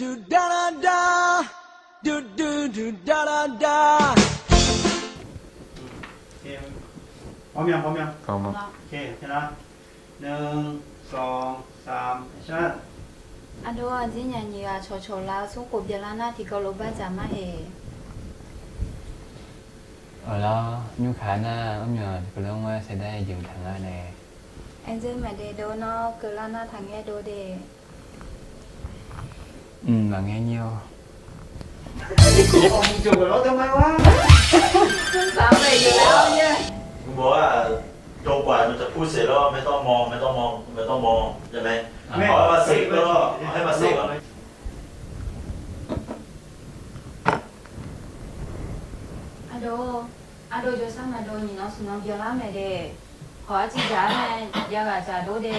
do da da da. Do do do da da da. โอเคพร้อมยังพร้อมยัง พร้อมครับ โอเคโอเคนะหนึ่งสองสามแอคชั่น အတော့အချင်းညာကြီးကချော်ချော်လာဆုံးကိုပြလာနာဒီကောလိုပတ်ကြမှာဟဲ့ ở đó nhu khả na ông nhờ cái lông mà sẽ đây dừng thằng ở này အင်းစမတဲ့တော့နော်ကလာနာထိုင်ရတော့တဲ့ ừ mà nghe nhiều ออกมึงจูบกับรถทำไมวะ စ Ừ, là nghe nhiều Con chùa đó tao mau quá Sao này gì đâu nha Bố à đâu quả mình จะพูดเสร็จแล้วไม่ต้องมองไม่ต้องมองไม่ต้องมองใช่ไหมขอให้มาสิบแล้วก็ให้มาสิบอะโดอะโดจะสร้างอะโดนี่เนาะสนองเยอะมากเลยเด้ขอจีจ้าแม่อยากจะโดเด้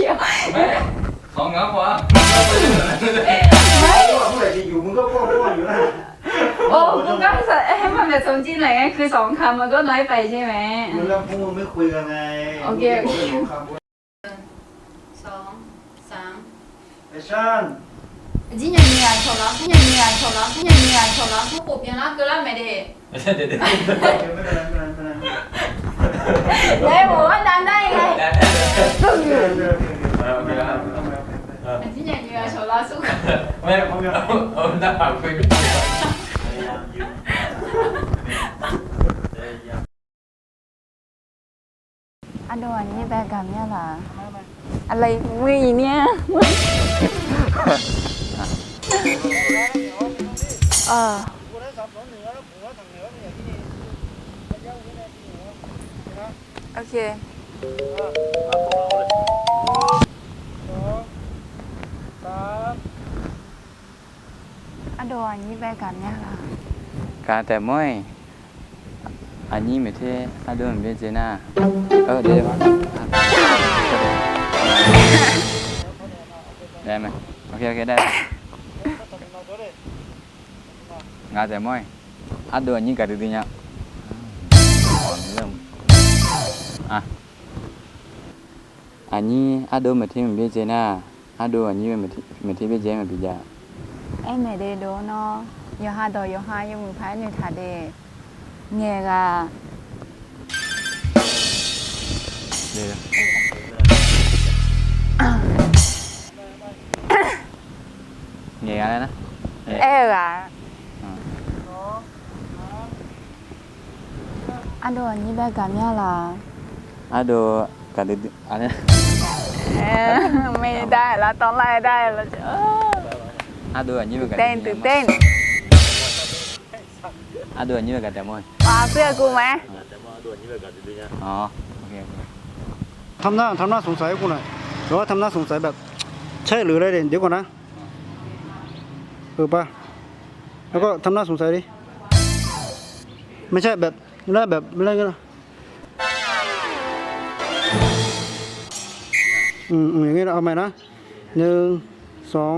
กี่ยวของงับวาไวกเมื่อไหร่จะอยู่มึงก็พวกพวกอยู่นะโอ้กูก็ให้มันแบบสมจริงหน่อยไงคือสองคำมันก็น้อยไปใช่ไหม มึงเรื่องพวกมึไม่คุยกันไงโอเคโอเค มึงก็พูดสองสามไอ้ช่าง今年你来错了，今年你来错了，今年你来错了，我不变了，够了没得？ไม่ไช่เด็ดเด็ดไม่เป็นไรไม่เป็นไรไม่เป็นไร ได้บอกว่าจำได้ไง ตึ้ง เดี๋ยวเดี๋ยว 演员手拉手。没有，没有，我们在反馈。อันดวนนี่แบกกับเนี่ยเหรออะไรมือเนี่ยเออโอเค 아니 왜 가냐? 가다 뭐해? 아니 밑에 하던 매제나 어 내려봐 내면 오케이 오케이 내 가다 뭐해? 아도 아니 가르디냐? 아 아니 아도 밑에 매제나 아도 아니 밑에 매제 밑에 애매데로ดู하도 여하ยู파니 타데 얘가 네 얘가 하나 애가 อันดูอันนี้แบบกันเนี่ยล่ะอันดูกันดิอันนี้ไม่ได้แล้วต้องไล่ได้แล้วะ လား aduh anjing gak เต้นตื่นเต้น Aduh anjing gak ada moy. มาเสื้อกูไหมแต่ว่าด่วนนี้แบบกันดีๆนะ Oh, oke oke. ทำหน้าทำหน้าสงสัยให้กูหน่อยหรือว่าทำหน้าสงสัยแบบ ใช่หรืออะไรเด่นเดี๋ยวก่อนนะเออป่ะแล้วก็ทำหน้าสงสัยดิไม่ใช่แบบหน้าแบบอะไรกันนะอืมอืมอย่างงี้นะเอาใหม่นะหนึ่งสอง